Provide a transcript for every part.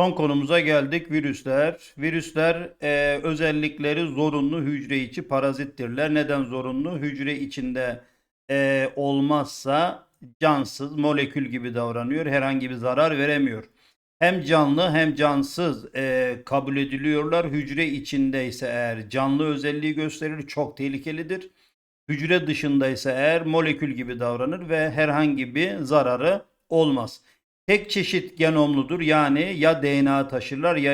Son konumuza geldik virüsler. Virüsler e, özellikleri zorunlu hücre içi parazittirler. Neden zorunlu? Hücre içinde e, olmazsa cansız molekül gibi davranıyor. Herhangi bir zarar veremiyor. Hem canlı hem cansız e, kabul ediliyorlar. Hücre içindeyse eğer canlı özelliği gösterir çok tehlikelidir. Hücre dışındaysa eğer molekül gibi davranır ve herhangi bir zararı olmaz. Tek çeşit genomludur. Yani ya DNA taşırlar ya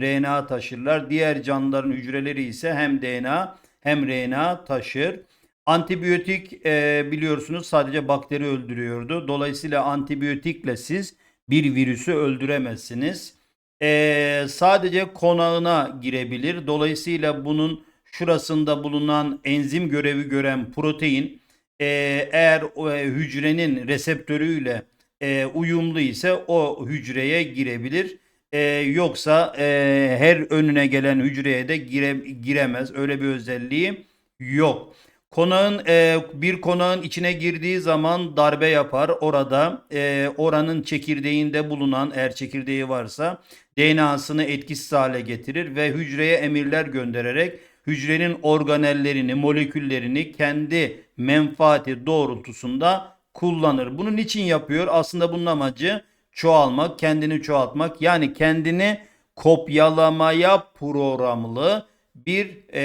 RNA taşırlar. Diğer canlıların hücreleri ise hem DNA hem RNA taşır. Antibiyotik e, biliyorsunuz sadece bakteri öldürüyordu. Dolayısıyla antibiyotikle siz bir virüsü öldüremezsiniz. E, sadece konağına girebilir. Dolayısıyla bunun şurasında bulunan enzim görevi gören protein e, eğer e, hücrenin reseptörüyle e, uyumlu ise o hücreye girebilir. E, yoksa e, her önüne gelen hücreye de gire, giremez. Öyle bir özelliği yok. Konağın e, bir konağın içine girdiği zaman darbe yapar. Orada e, oranın çekirdeğinde bulunan eğer çekirdeği varsa DNA'sını etkisiz hale getirir ve hücreye emirler göndererek hücrenin organellerini, moleküllerini kendi menfaati doğrultusunda kullanır. Bunu niçin yapıyor? Aslında bunun amacı çoğalmak, kendini çoğaltmak. Yani kendini kopyalamaya programlı bir e,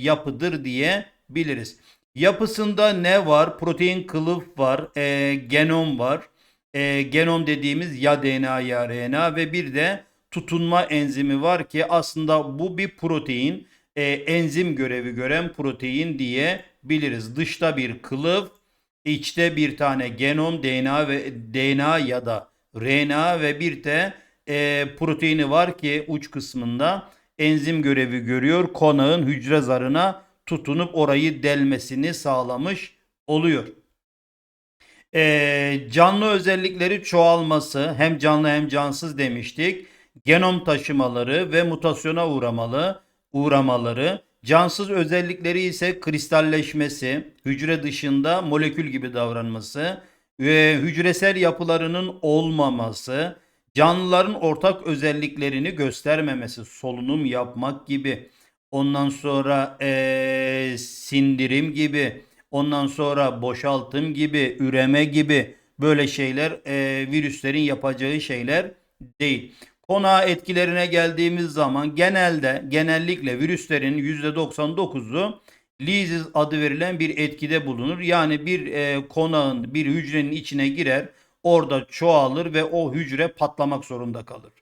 yapıdır diye biliriz. Yapısında ne var? Protein kılıf var, e, genom var. E, genom dediğimiz ya DNA ya RNA ve bir de tutunma enzimi var ki aslında bu bir protein. E, enzim görevi gören protein diye biliriz. Dışta bir kılıf, içte bir tane genom DNA ve DNA ya da RNA ve bir de e, proteini var ki uç kısmında enzim görevi görüyor. Konağın hücre zarına tutunup orayı delmesini sağlamış oluyor. Ee, canlı özellikleri çoğalması hem canlı hem cansız demiştik. Genom taşımaları ve mutasyona uğramalı, uğramaları. Cansız özellikleri ise kristalleşmesi, hücre dışında molekül gibi davranması hücresel yapılarının olmaması, canlıların ortak özelliklerini göstermemesi, solunum yapmak gibi. Ondan sonra eee, sindirim gibi, ondan sonra boşaltım gibi, üreme gibi böyle şeyler eee, virüslerin yapacağı şeyler değil. Konağa etkilerine geldiğimiz zaman genelde genellikle virüslerin %99'u lysis adı verilen bir etkide bulunur. Yani bir eee, konağın bir hücrenin içine girer, orada çoğalır ve o hücre patlamak zorunda kalır.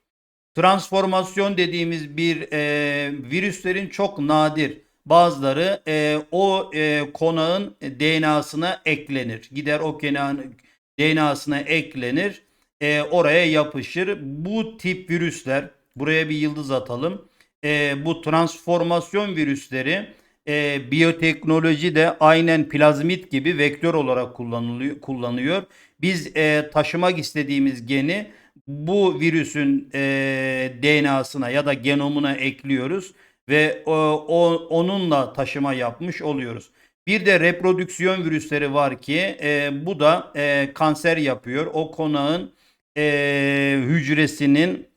Transformasyon dediğimiz bir e, virüslerin çok nadir. Bazıları e, o e, konağın DNA'sına eklenir. Gider o konağın DNA'sına eklenir. E, oraya yapışır. Bu tip virüsler buraya bir yıldız atalım. E, bu transformasyon virüsleri e, biyoteknoloji de aynen plazmit gibi vektör olarak kullanılıyor, kullanıyor. Biz e, taşımak istediğimiz geni bu virüsün e, DNA'sına ya da genomuna ekliyoruz ve o, o- onunla taşıma yapmış oluyoruz. Bir de reprodüksiyon virüsleri var ki e, bu da e, kanser yapıyor. O konağın e, hücresinin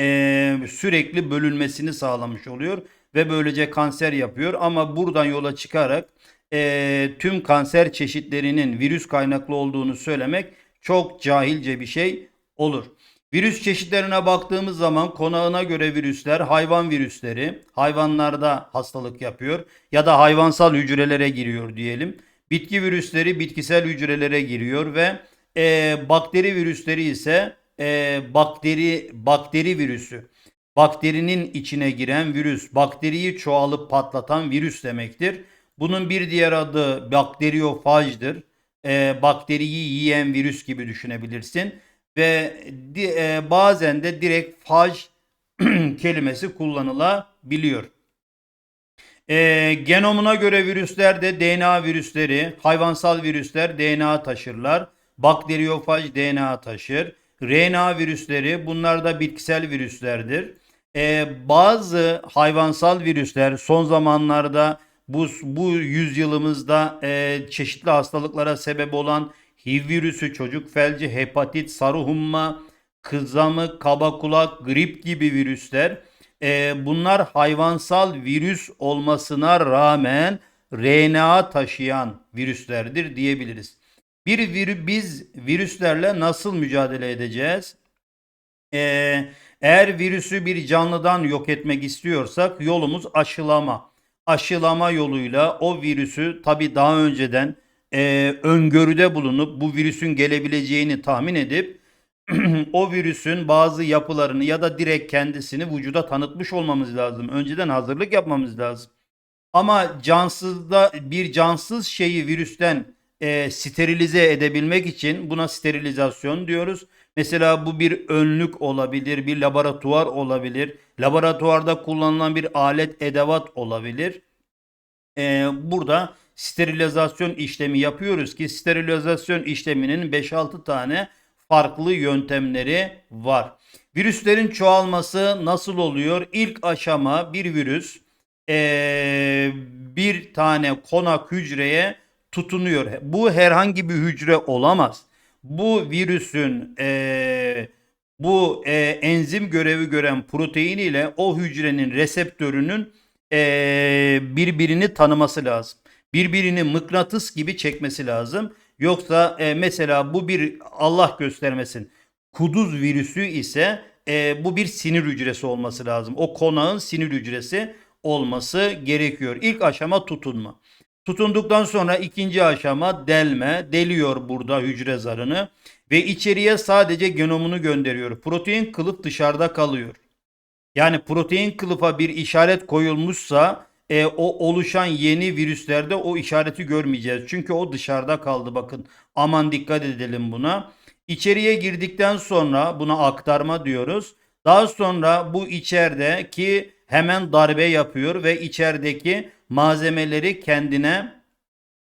e, sürekli bölünmesini sağlamış oluyor ve böylece kanser yapıyor. Ama buradan yola çıkarak e, tüm kanser çeşitlerinin virüs kaynaklı olduğunu söylemek çok cahilce bir şey olur. Virüs çeşitlerine baktığımız zaman konağına göre virüsler hayvan virüsleri hayvanlarda hastalık yapıyor ya da hayvansal hücrelere giriyor diyelim. Bitki virüsleri bitkisel hücrelere giriyor ve e, bakteri virüsleri ise e, bakteri bakteri virüsü. Bakterinin içine giren virüs, bakteriyi çoğalıp patlatan virüs demektir. Bunun bir diğer adı bakteriyofajdır. E, bakteriyi yiyen virüs gibi düşünebilirsin. Ve di- e, bazen de direkt faj kelimesi kullanılabiliyor. E, genomuna göre virüsler de DNA virüsleri, hayvansal virüsler DNA taşırlar. Bakteriyofaj DNA taşır. RNA virüsleri bunlar da bitkisel virüslerdir. E, bazı hayvansal virüsler son zamanlarda bu, bu yüzyılımızda e, çeşitli hastalıklara sebep olan HIV virüsü, çocuk felci, hepatit, sarı humma, kızamık, kaba kulak, grip gibi virüsler. E, bunlar hayvansal virüs olmasına rağmen RNA taşıyan virüslerdir diyebiliriz. Bir virü, biz virüslerle nasıl mücadele edeceğiz? Ee, eğer virüsü bir canlıdan yok etmek istiyorsak yolumuz aşılama. Aşılama yoluyla o virüsü tabii daha önceden e, öngörüde bulunup bu virüsün gelebileceğini tahmin edip o virüsün bazı yapılarını ya da direkt kendisini vücuda tanıtmış olmamız lazım. Önceden hazırlık yapmamız lazım. Ama cansızda bir cansız şeyi virüsten e, sterilize edebilmek için buna sterilizasyon diyoruz. Mesela bu bir önlük olabilir, bir laboratuvar olabilir. Laboratuvarda kullanılan bir alet edevat olabilir. E, burada sterilizasyon işlemi yapıyoruz ki sterilizasyon işleminin 5-6 tane farklı yöntemleri var. Virüslerin çoğalması nasıl oluyor? İlk aşama bir virüs eee, bir tane konak hücreye tutunuyor. Bu herhangi bir hücre olamaz. Bu virüsün eee, bu eee, enzim görevi gören protein ile o hücrenin reseptörünün eee, birbirini tanıması lazım. Birbirini mıknatıs gibi çekmesi lazım. Yoksa e, mesela bu bir Allah göstermesin kuduz virüsü ise e, bu bir sinir hücresi olması lazım. O konağın sinir hücresi olması gerekiyor. İlk aşama tutunma. Tutunduktan sonra ikinci aşama delme. Deliyor burada hücre zarını ve içeriye sadece genomunu gönderiyor. Protein kılıf dışarıda kalıyor. Yani protein kılıfa bir işaret koyulmuşsa e, o oluşan yeni virüslerde o işareti görmeyeceğiz. Çünkü o dışarıda kaldı bakın. Aman dikkat edelim buna. İçeriye girdikten sonra buna aktarma diyoruz. Daha sonra bu içeride ki hemen darbe yapıyor ve içerideki malzemeleri kendine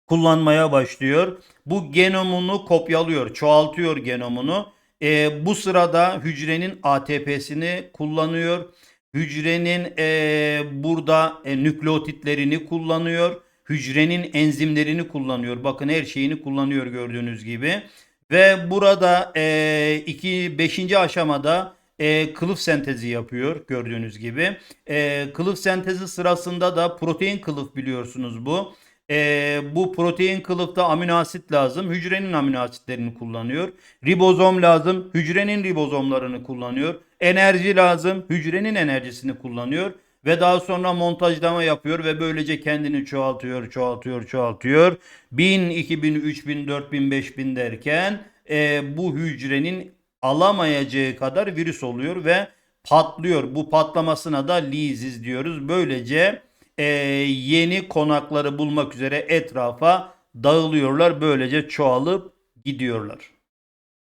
kullanmaya başlıyor. Bu genomunu kopyalıyor, çoğaltıyor genomunu. E, bu sırada hücrenin ATP'sini kullanıyor. Hücrenin e, burada e, nükleotitlerini kullanıyor. Hücrenin enzimlerini kullanıyor. Bakın her şeyini kullanıyor gördüğünüz gibi. Ve burada e, iki, beşinci aşamada e, kılıf sentezi yapıyor gördüğünüz gibi. E, kılıf sentezi sırasında da protein kılıf biliyorsunuz bu. E, bu protein kılıfta amino asit lazım. Hücrenin amino asitlerini kullanıyor. Ribozom lazım. Hücrenin ribozomlarını kullanıyor. Enerji lazım. Hücrenin enerjisini kullanıyor. Ve daha sonra montajlama yapıyor ve böylece kendini çoğaltıyor, çoğaltıyor, çoğaltıyor. 1000, 2000, 3000, 4000, 5000 derken e, bu hücrenin alamayacağı kadar virüs oluyor ve patlıyor. Bu patlamasına da lizis diyoruz. Böylece e, yeni konakları bulmak üzere etrafa dağılıyorlar. Böylece çoğalıp gidiyorlar.